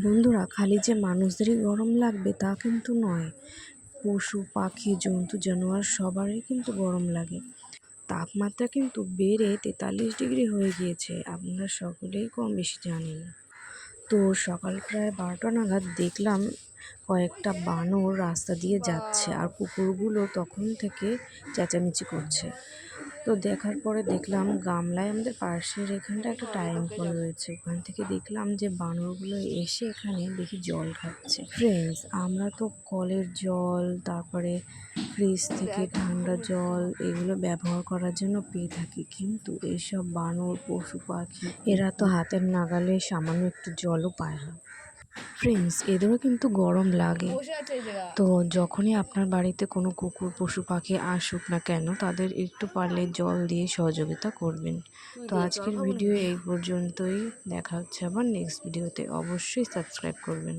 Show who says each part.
Speaker 1: বন্ধুরা, খালি যে মানুষদেরই গরম লাগবে তা কিন্তু নয়। পশু, পাখি, জন্তু, জানোয়ার সবারই কিন্তু গরম লাগে। তাপমাত্রা কিন্তু বেড়ে তেতাল্লিশ ডিগ্রি হয়ে গিয়েছে, আপনারা সকলেই কম বেশি জানেন। তো সকাল প্রায় বারোটা নাগাদ দেখলাম কয়েকটা বানর রাস্তা দিয়ে যাচ্ছে আর কুকুরগুলো তখন থেকে চেঁচামেচি করছে। তো দেখার পরে দেখলাম গামলায় আমাদের পাশের এখানটা একটা টাইম কল রয়েছে। ওখান থেকে দেখলাম যে বানরগুলো এসে এখানে দেখি জল খাচ্ছে। ফ্রেন্ডস আমরা তো কলের জল, তারপরে ফ্রিজ থেকে ঠান্ডা জল এগুলো ব্যবহার করার জন্য পেয়ে থাকি। কিন্তু এইসব বানর, পশু পাখি, এরা তো হাতের নাগালে সামান্য একটু জলও পায় না। ফ্রেন্ডস এদেরও কিন্তু গরম লাগে। তো যখনই আপনার বাড়িতে কোনো কুকুর পশু পাখি আসুক না কেন তাদের একটু পারলে জল দিয়ে সহযোগিতা করবেন। তো আজকের ভিডিও এই পর্যন্তই। দেখা হচ্ছে আবার নেক্সট ভিডিওতে অবশ্যই সাবস্ক্রাইব করবেন।